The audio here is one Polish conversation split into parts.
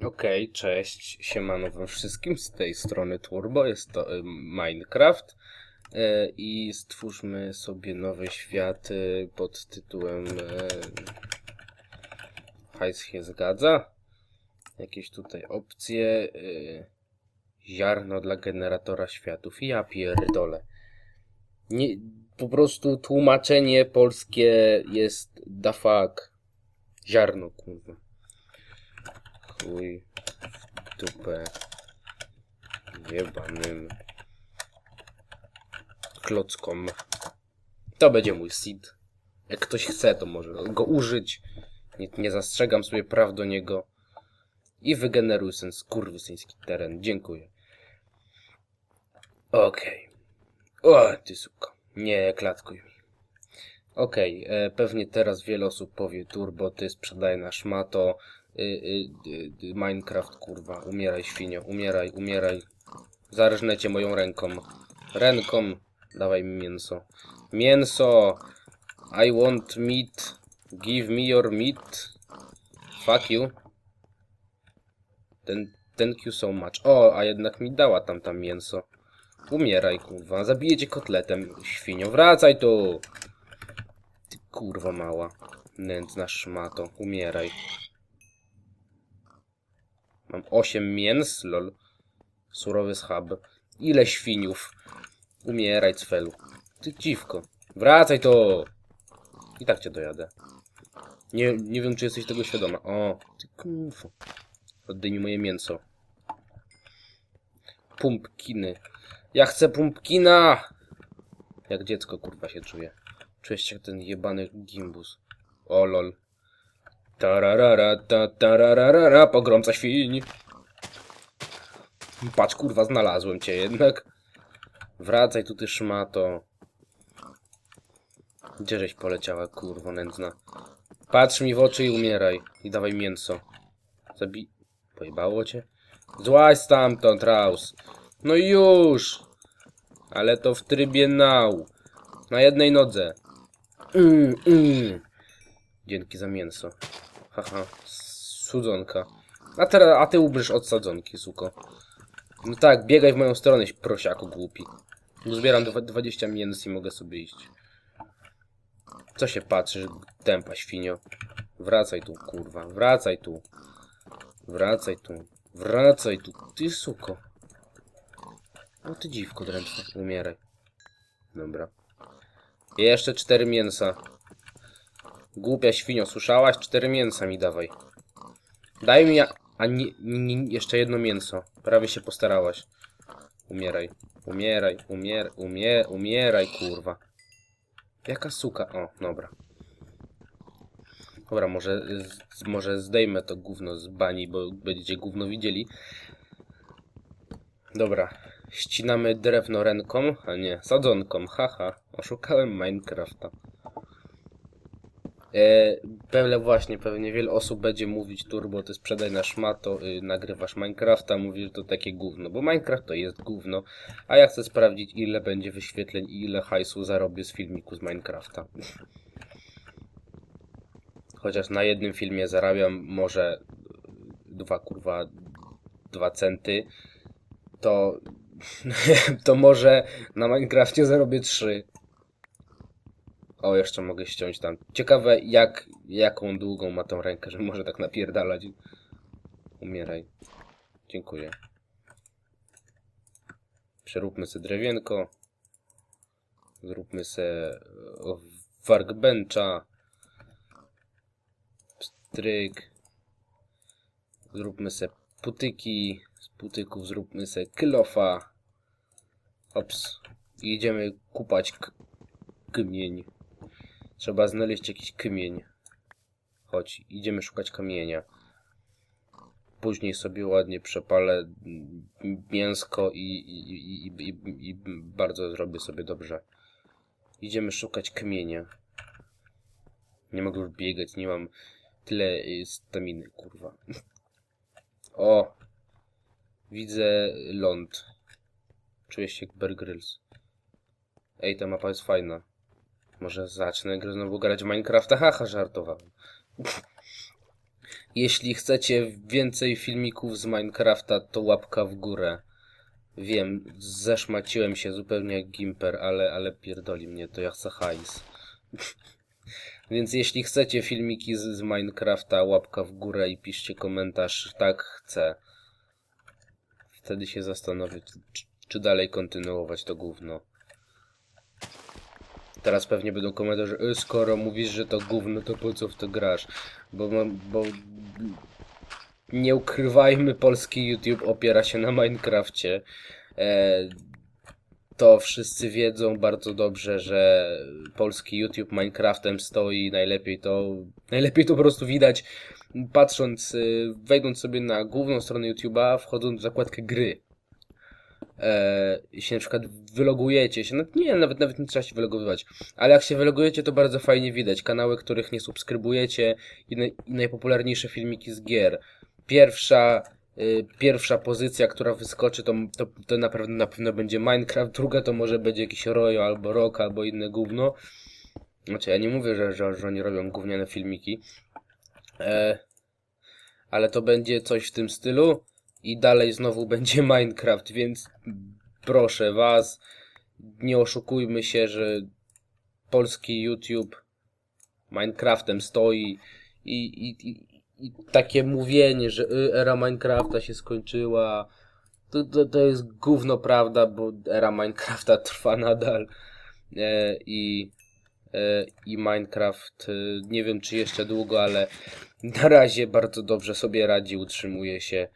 Okej, cześć, siemano wam wszystkim, z tej strony Turbo, jest to y, Minecraft e, i stwórzmy sobie nowe światy pod tytułem e, Hajs się zgadza, jakieś tutaj opcje, ziarno dla generatora światów, ja pierdolę. Nie, po prostu tłumaczenie polskie jest da fuck, ziarno kurwa. Chuj dupę jebanym klockom. To będzie mój seed. Jak ktoś chce, to może go użyć. Nie, nie zastrzegam sobie praw do niego. I wygeneruj ten skurwysyński teren. Dziękuję. Okej. O, ty suko. Nie klatkuj mi. Okej, e, pewnie teraz wiele osób powie Turbo, ty sprzedaj na szmato. Y, y, Minecraft, kurwa. Umieraj, świnio. Umieraj, umieraj. Zarżnę cię moją ręką. Ręką. Dawaj mi mięso. Mięso! I want meat. Give me your meat. Fuck you. Ten, thank you so much. O, a jednak mi dała tam tam mięso. Umieraj, kurwa. Zabiję cię kotletem, świnio. Wracaj tu! Ty kurwa mała. Nędzna szmato. Umieraj. Mam 8 mięs, lol. Surowy schab. Ile świniów? Umieraj, cfelu. Ty dziwko. Wracaj to! I tak cię dojadę. Nie, nie wiem, czy jesteś tego świadoma. O, ty kurwa. Oddaj mi moje mięso. Pumpkiny. Ja chcę pumpkina! Jak dziecko, kurwa, się czuję. Czuję się jak ten jebany gimbus. O, lol. Tararara, ta, tararara, pogromca świń. Patrz, kurwa, znalazłem cię jednak. Wracaj tu, ty szmato. Gdzie żeś poleciała, kurwo nędzna? Patrz mi w oczy i umieraj. I dawaj mięso. Zabi... Pojebało cię? Złaź stamtąd, Raus. No już! Ale to w trybie now. Na jednej nodze. Mm, mm. Dzięki za mięso. Haha, sudzonka. A teraz, a ty ubrysz od sadzonki, suko. No tak, biegaj w moją stronę, prosiaku głupi. Zbieram dwa- 20 mięs i mogę sobie iść. Co się patrzysz, tempa świnio? Wracaj tu, kurwa, wracaj tu. Wracaj tu, wracaj tu, ty suko. O ty dziwko dręczne, umieraj. Dobra. Jeszcze cztery mięsa. Głupia świnio, słyszałaś? Cztery mięsa mi dawaj. Daj mi, a nie, jeszcze jedno mięso. Prawie się postarałaś. Umieraj, umieraj, umier, umie, umieraj, kurwa. Jaka suka? O, dobra. Dobra, może, z, może zdejmę to gówno z bani, bo będziecie gówno widzieli. Dobra, ścinamy drewno ręką, a nie, sadzonką, haha. Oszukałem Minecrafta. E, pewnie właśnie, pewnie wiele osób będzie mówić turbo, ty sprzedaj na szmato, y, nagrywasz Minecrafta, mówi, że to takie gówno, bo Minecraft to jest gówno, a ja chcę sprawdzić ile będzie wyświetleń i ile hajsu zarobię z filmiku z Minecrafta. Chociaż na jednym filmie zarabiam może dwa kurwa, dwa centy, to to może na Minecrafcie zarobię trzy. O, jeszcze mogę ściąć tam. Ciekawe, jak, jaką długą ma tą rękę, że może tak napierdalać. Umieraj. Dziękuję. Przeróbmy sobie drewienko. Zróbmy sobie workbencha. Pstryk. Zróbmy sobie putyki. Z putyków zróbmy sobie kylofa. Ops. Idziemy kupać kmień. Trzeba znaleźć jakiś kamień. Chodź, idziemy szukać kamienia. Później sobie ładnie przepalę mięsko i, i, i, i, i, i bardzo zrobię sobie dobrze. Idziemy szukać kamienia. Nie mogę już biegać, nie mam tyle y, staminy, kurwa. O! Widzę ląd. Czuję się jak Bear Grylls. Ej, ta mapa jest fajna. Może zacznę grę znowu grać w Minecrafta? Haha, żartowałem. Jeśli chcecie więcej filmików z Minecrafta, to łapka w górę. Wiem, zeszmaciłem się zupełnie jak Gimper, ale, ale pierdoli mnie, to ja chcę hajs. Więc jeśli chcecie filmiki z, z Minecrafta, łapka w górę i piszcie komentarz, tak chcę. Wtedy się zastanowię, czy, czy dalej kontynuować to gówno. Teraz pewnie będą komentarze, "Y, skoro mówisz, że to gówno, to po co w to grasz? Bo, bo nie ukrywajmy, polski YouTube opiera się na Minecrafcie. E, to wszyscy wiedzą bardzo dobrze, że polski YouTube Minecraftem stoi. Najlepiej to, najlepiej to po prostu widać patrząc, y, wejdąc sobie na główną stronę YouTube'a, wchodząc w zakładkę gry. E, jeśli na przykład wylogujecie się, no nie, nawet, nawet nie trzeba się wylogowywać, ale jak się wylogujecie, to bardzo fajnie widać kanały, których nie subskrybujecie i, i najpopularniejsze filmiki z gier. Pierwsza, y, pierwsza pozycja, która wyskoczy, to, to, to na, pewno, na pewno będzie Minecraft, druga to może będzie jakiś Royo albo Rock albo inne gówno. Znaczy, ja nie mówię, że, że, że oni robią gówniane filmiki, e, ale to będzie coś w tym stylu i dalej znowu będzie Minecraft, więc proszę was, nie oszukujmy się, że polski YouTube Minecraftem stoi i, i, i, i takie mówienie, że y, era Minecrafta się skończyła, to, to, to jest gówno prawda, bo era Minecrafta trwa nadal e, i, e, i Minecraft e, nie wiem czy jeszcze długo, ale na razie bardzo dobrze sobie radzi, utrzymuje się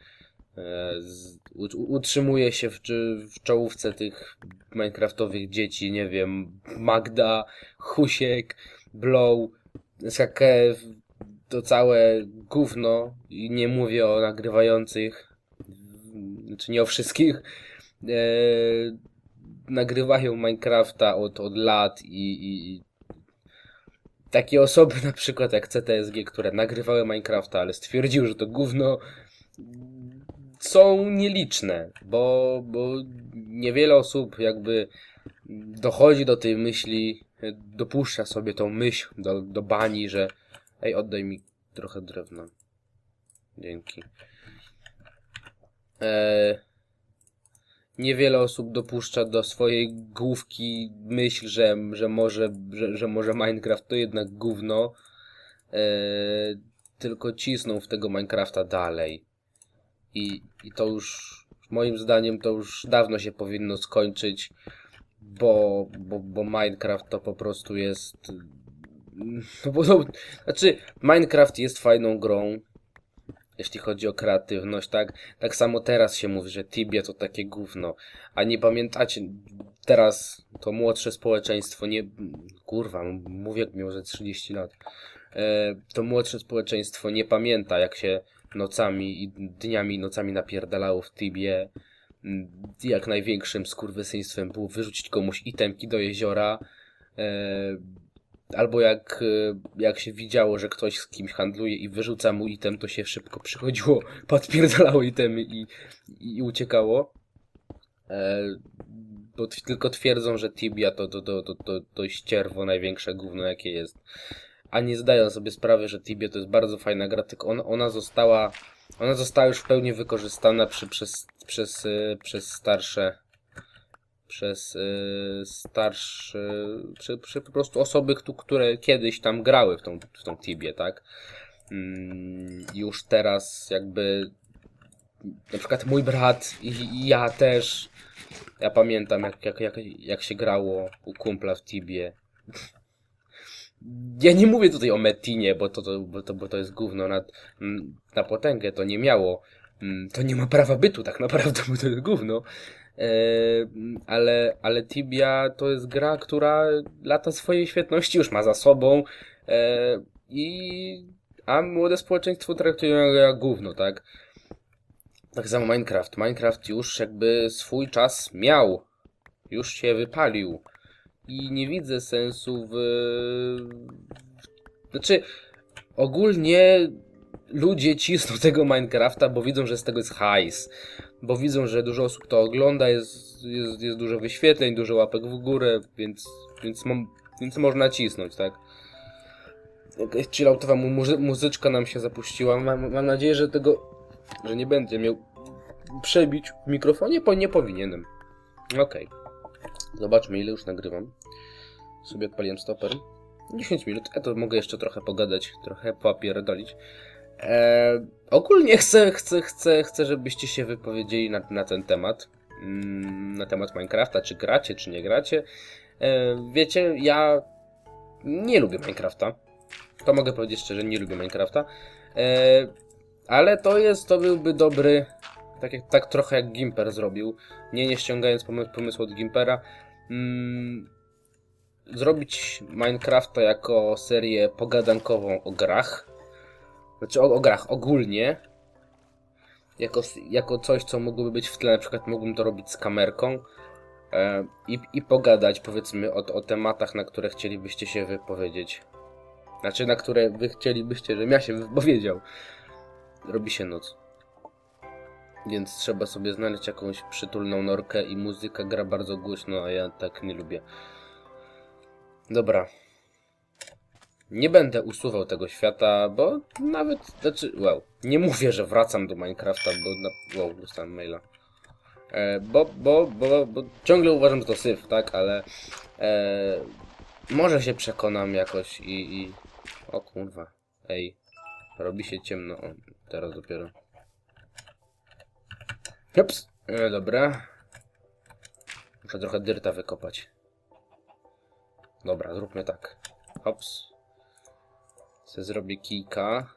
u, utrzymuje się w, czy- w czołówce tych minecraftowych dzieci, nie wiem, Magda, Husiek, Blow, Skakew, to całe gówno i nie mówię o nagrywających, znaczy nie o wszystkich, e, nagrywają Minecrafta od, od lat i, i, i takie osoby na przykład jak CTSG, które nagrywały Minecrafta, ale stwierdziły, że to gówno są nieliczne, bo, bo niewiele osób jakby dochodzi do tej myśli, dopuszcza sobie tą myśl do, do bani, że ej, oddaj mi trochę drewna. Dzięki. E, niewiele osób dopuszcza do swojej główki myśl, że, że, może, że, że może Minecraft to jednak gówno, e, tylko cisną w tego Minecrafta dalej. I, I to już, moim zdaniem, to już dawno się powinno skończyć, bo, bo, bo Minecraft to po prostu jest. No bo, no, znaczy, Minecraft jest fajną grą, jeśli chodzi o kreatywność, tak? Tak samo teraz się mówi, że Tibia to takie gówno. A nie pamiętacie, teraz to młodsze społeczeństwo, nie. Kurwa, mówię, miał ze 30 lat. E, to młodsze społeczeństwo nie pamięta, jak się nocami i dniami nocami napierdalało w Tibie. Mm, Jak największym skurwysyństwem było wyrzucić komuś itemki do jeziora. E, albo jak, e, jak się widziało, że ktoś z kimś handluje i wyrzuca mu item, to się szybko przychodziło, podpierdalało itemy i, i, uciekało. E, bo tylko twierdzą, że Tibia to, to, to, to, to, to ścierwo największe gówno jakie jest. A nie zdają sobie sprawy, że Tibia to jest bardzo fajna gra, tylko ona, ona została ona została już w pełni wykorzystana przy, przez, przez, y, przez starsze przez y, starsze przy, przy po prostu osoby, któ- które kiedyś tam grały w tą, w tą Tibię, tak? Mm, już teraz jakby na przykład mój brat i, i ja też ja pamiętam jak, jak, jak, jak się grało u kumpla w Tibie. Ja nie mówię tutaj o Metinie, bo to, to, bo to, bo to jest gówno na, mm, na potęgę, to nie miało, mm, to nie ma prawa bytu tak naprawdę, bo to jest gówno. Mm, ale, ale Tibia to jest gra, która lata swojej świetności już ma za sobą e, i a młode społeczeństwo traktują ją jak gówno, tak? Tak samo Minecraft. Minecraft już jakby swój czas miał. Już się wypalił. I nie widzę sensu w. Znaczy, ogólnie ludzie cisną tego Minecrafta, bo widzą, że z tego jest hajs. Bo widzą, że dużo osób to ogląda, jest, jest, jest dużo wyświetleń, dużo łapek w górę, więc, więc, mam, więc można cisnąć, tak? chilloutowa mu muzy muzyczka nam się zapuściła. Mam, mam nadzieję, że tego, że nie będzie miał przebić w mikrofonie, bo nie powinienem. Okej. Zobaczmy, ile już nagrywam. Sobie odpaliłem stoper. 10 minut, a to mogę jeszcze trochę pogadać, trochę popierdolić. Eee, ogólnie chcę, chcę, chcę, chcę, żebyście się wypowiedzieli na, na ten temat. Mm, na temat Minecrafta, czy gracie, czy nie gracie. Eee, wiecie, ja nie lubię Minecrafta. To mogę powiedzieć szczerze, nie lubię Minecrafta. Eee, ale to jest, to byłby dobry, tak, jak, tak trochę jak Gimper zrobił. Nie, nie ściągając pomysł, pomysłu od Gimpera. Mm, zrobić Minecrafta jako serię pogadankową o grach. Znaczy o, o grach ogólnie. Jako, jako coś, co mogłoby być w tle, na przykład mógłbym to robić z kamerką. E, i, I pogadać powiedzmy o, o tematach, na które chcielibyście się wypowiedzieć. Znaczy na które wy chcielibyście, żebym ja się wypowiedział. Robi się noc. Więc trzeba sobie znaleźć jakąś przytulną norkę i muzyka gra bardzo głośno, a ja tak nie lubię. Dobra. Nie będę usuwał tego świata, bo nawet, znaczy, wow, nie mówię, że wracam do Minecrafta, bo, na, wow, dostałem maila. E, bo, bo, bo, bo ciągle uważam, że to syf, tak, ale e, może się przekonam jakoś i, i... O kurwa, ej, robi się ciemno, o, teraz dopiero. Ups, e, dobra. Muszę trochę dyrta wykopać. Dobra, zróbmy tak. Hops. Se zrobię kijka.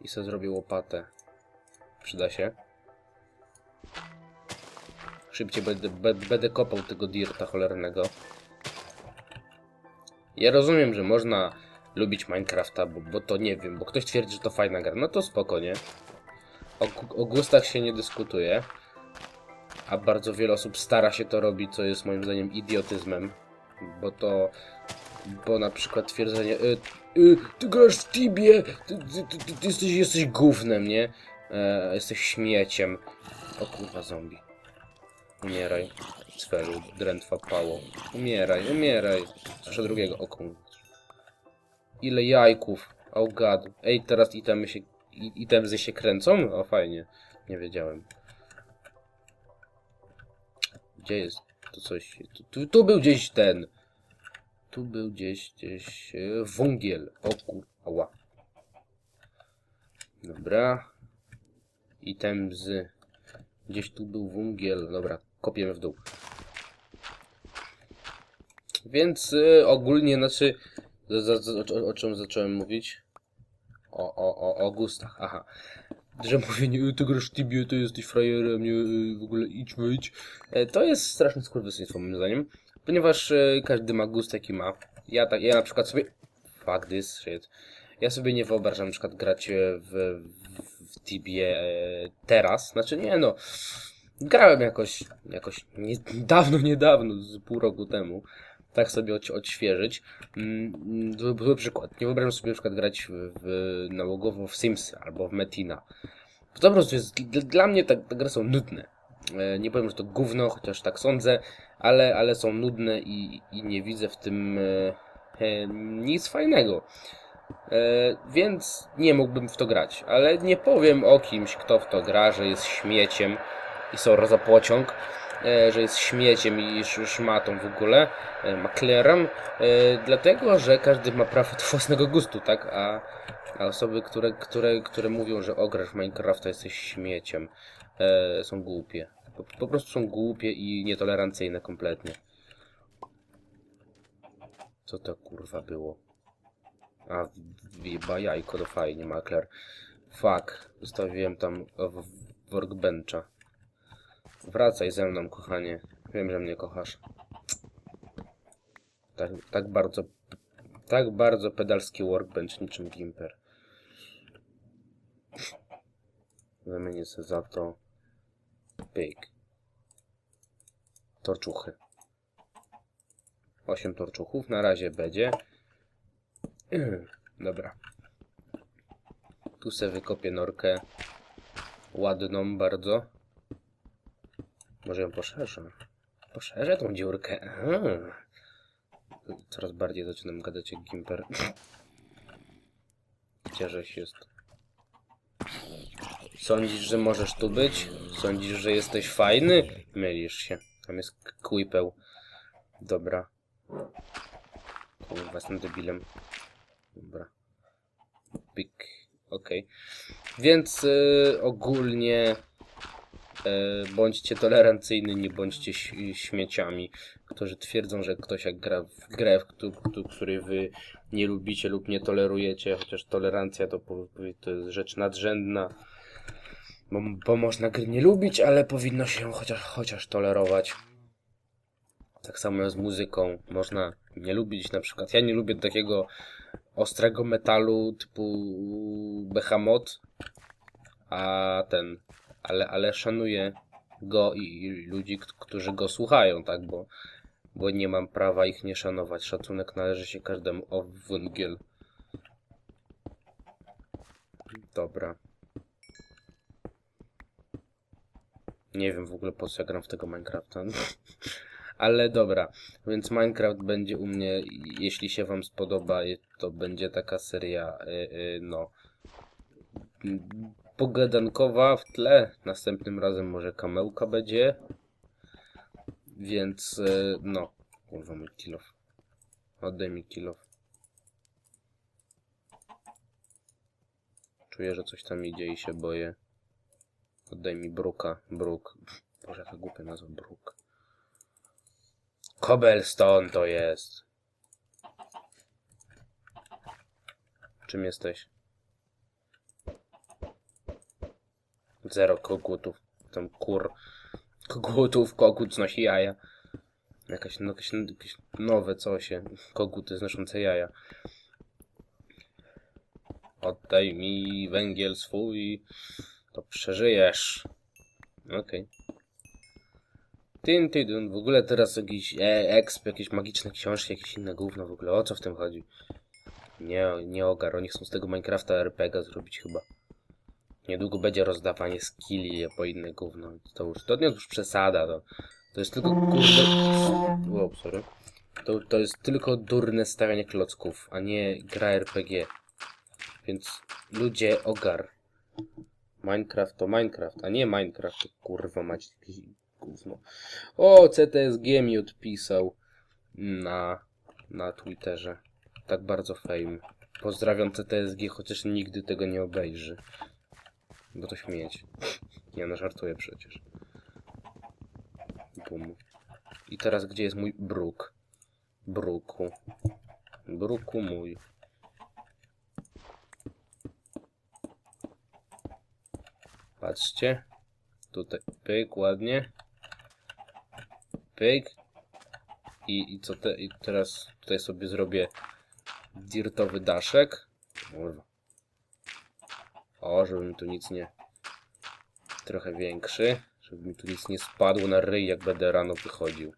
I se zrobię łopatę. Przyda się. Szybciej będę, będę kopał tego dirta cholernego. Ja rozumiem, że można lubić Minecrafta, bo, bo to nie wiem, bo ktoś twierdzi, że to fajna gra. No to spokojnie. O, o gustach się nie dyskutuje. A bardzo wiele osób stara się to robić, co jest moim zdaniem idiotyzmem. Bo to. Bo na przykład twierdzenie. Y, y, ty grasz w Tibie! Ty, ty, ty, ty jesteś, jesteś gównem, nie? E, jesteś śmieciem. O kurwa, zombie. Umieraj. Sferu, drętwa pało. Umieraj, umieraj. Słyszę drugiego. O kurwa. Ile jajków. Oh god. Ej, teraz itemy się. I- się kręcą? O, fajnie. Nie wiedziałem. Gdzie jest to coś? Tu, tu, tu był gdzieś ten. Tu był gdzieś, gdzieś e, wągiel. O. Ała. Dobra. Z... Gdzieś tu był wągiel. Dobra, kopiemy w dół. Więc e, ogólnie, znaczy... Za, za, o, o czym zacząłem mówić? O, o, o, o gustach, aha. Że mówię, ty grasz Tibie, to jesteś frajerem, nie, e, w ogóle idź, wyjdź. E, To jest straszne skurwysyństwo moim zdaniem. Ponieważ e, każdy ma gust jaki ma. Ja, tak, ja na przykład sobie... Fuck this shit. Ja sobie nie wyobrażam na przykład grać e, w, w, w Tibie teraz. Znaczy nie no. Grałem jakoś, jakoś nie, dawno, niedawno, z pół roku temu. Tak sobie odś- odświeżyć. Mm, Zły, zły przykład. Nie wyobrażam sobie na przykład grać w, w nałogowo w Simsy albo w Metina. To po prostu jest, dla, mnie te, te gry są nudne. E, Nie powiem, że to gówno, chociaż tak sądzę, ale, ale są nudne i, i nie widzę w tym e, nic fajnego. E, więc nie mógłbym w to grać. Ale nie powiem o kimś, kto w to gra, że jest śmieciem i sorry za pociąg, że jest śmieciem i sz- szmatą w ogóle, e, maklerem, e, dlatego, że każdy ma prawo do własnego gustu, tak? A, a osoby, które, które, które mówią, że ograsz w Minecrafta jesteś śmieciem, e, są głupie. Po, po prostu są głupie i nietolerancyjne kompletnie. Co to kurwa było? A, wyjeba jajko, to fajnie, makler. Fuck, zostawiłem tam workbencha. Wracaj ze mną, kochanie. Wiem, że mnie kochasz. Tak, tak bardzo... Tak bardzo pedalski workbench, niczym Gimper. Zamienię sobie za to... Pyk. Torczuchy. 8 torczuchów na razie będzie. Dobra. Tu se wykopię norkę. Ładną bardzo. Może ją poszerzę. Poszerzę tą dziurkę. Aha. Coraz bardziej zaczynam gadać jak Gimper. Gdzieżeś jest? Sądzisz, że możesz tu być? Sądzisz, że jesteś fajny? Mylisz się. Tam jest k- kłypeł. Dobra. Kurwa, jestem debilem. Dobra. Pik. Okej. Więc y, ogólnie bądźcie tolerancyjni, nie bądźcie śmieciami, którzy twierdzą, że ktoś jak gra w grę, której wy nie lubicie lub nie tolerujecie, chociaż tolerancja to, to jest rzecz nadrzędna. Bo, bo można gry nie lubić, ale powinno się ją chociaż, chociaż tolerować. Tak samo z muzyką. Można nie lubić na przykład. Ja nie lubię takiego ostrego metalu typu Behemoth, a ten, ale, ale szanuję go i, i ludzi, którzy go słuchają, tak, bo, bo nie mam prawa ich nie szanować. Szacunek należy się każdemu. O, węgiel. Dobra. Nie wiem w ogóle po co ja gram w tego Minecrafta. Ale dobra, więc Minecraft będzie u mnie, jeśli się wam spodoba, to będzie taka seria, y, y, no, pogadankowa w tle. Następnym razem może kamełka będzie. Więc, y, no, kurwa mój kilof. Oddaj mi kilof. Czuję, że coś tam idzie i się boję. Oddaj mi bruka. Bruk. Boże, jaka głupia nazwa. Bruk. Cobblestone to jest. Czym jesteś? Zero kogutów. Tam kur. Kogutów, kogut znosi jaja. Jakaś, no, jakieś, jakieś nowe coś. Koguty znoszące jaja. Oddaj mi węgiel swój. To przeżyjesz. Okej. Tyn, tydun. W ogóle teraz jakiś e, exp, jakieś magiczne książki, jakieś inne gówno w ogóle. O co w tym chodzi? Nie, nie ogar. Oni chcą z tego Minecrafta RPG zrobić chyba. Niedługo będzie rozdawanie skilli po inne gówno. To już, to nie już przesada. To, to jest tylko kurde... Wow, sorry. To, to jest tylko durne stawianie klocków, a nie gra RPG. Więc ludzie ogar. Minecraft to Minecraft, a nie Minecraft, to kurwa mać jakieś gówno. O, CTSG mi odpisał na, na Twitterze. Tak bardzo fame. Pozdrawiam CTSG, chociaż nigdy tego nie obejrzy. Bo to śmieć. Nie no, żartuję przecież. Bum. I teraz gdzie jest mój bruk? Bruku. Bruku mój. Patrzcie. Tutaj pyk, ładnie. Pyk. I, i co te, i teraz tutaj sobie zrobię dirtowy daszek. Kurwa. O, żeby mi tu nic nie... Trochę większy. Żeby mi tu nic nie spadło na ryj, jak będę rano wychodził.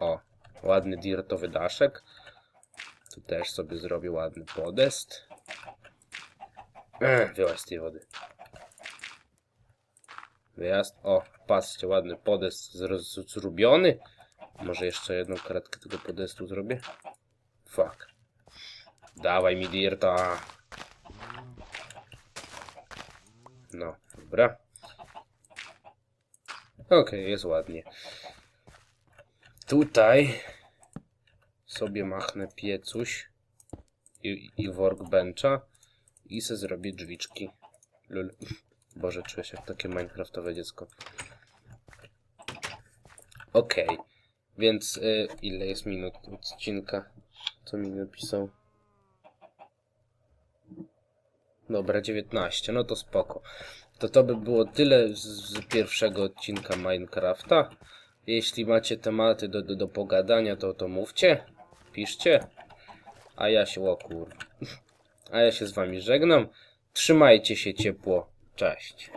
O, ładny dirtowy daszek. Tu też sobie zrobię ładny podest. Ech, Wyłaź z tej wody. Wyjazd. O, patrzcie, ładny podest zrobiony. Może jeszcze jedną kratkę tego podestu zrobię? Fuck. Dawaj mi dirta. No, dobra. Okej, jest ładnie. Tutaj sobie machnę piecuś i, i workbencha i se zrobię drzwiczki. Lul. Boże, czuję się jak takie minecraftowe dziecko. Okej, więc y, ile jest minut odcinka? Co mi napisał? Dobra, 19, no to spoko. To to by było tyle z, z pierwszego odcinka Minecrafta. Jeśli macie tematy do, do, do pogadania, to, to mówcie, piszcie. A ja się, o kur... A ja się z wami żegnam. Trzymajcie się ciepło. Cześć.